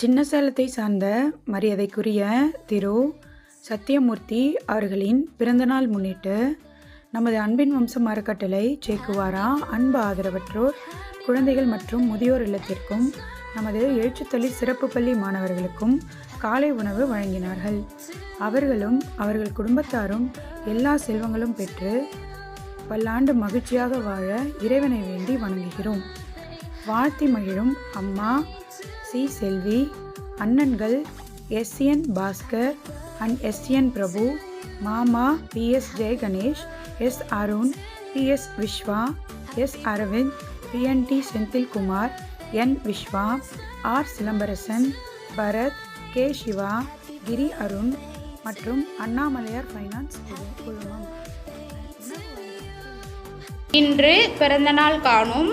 சின்ன சேலத்தை சார்ந்த மரியாதைக்குரிய திரு சத்யமூர்த்தி அவர்களின் பிறந்தநாள் முன்னிட்டு நமது அன்பின் வம்சம் அறக்கட்டளை சேக்குவாரா அன்பு ஆதரவற்றோர் குழந்தைகள் மற்றும் முதியோர் இல்லத்திற்கும் நமது எழுச்சித்தளி சிறப்பு பள்ளி மாணவர்களுக்கும் காலை உணவு வழங்கினார்கள். அவர்களும் அவர்கள் குடும்பத்தாரும் எல்லா செல்வங்களும் பெற்று பல்லாண்டு மகிழ்ச்சியாக வாழ இறைவனை வேண்டி வணங்குகிறோம். வாழ்த்தி மகிழும் அம்மா C. Selvi அண்ணன்கள் SN Bhaskar and SN Prabhu மாமா P. S. Jaya Ganesh S. Arun P. S. Viswa S. Aravind PNT Senthilkumar N. Viswa R. Silambarasan Bharath K. Siva Giri Arun மற்றும் அண்ணாமலையார் ஃபைனான்ஸ் குழுமம் இன்று பிறந்தநாள் காணும்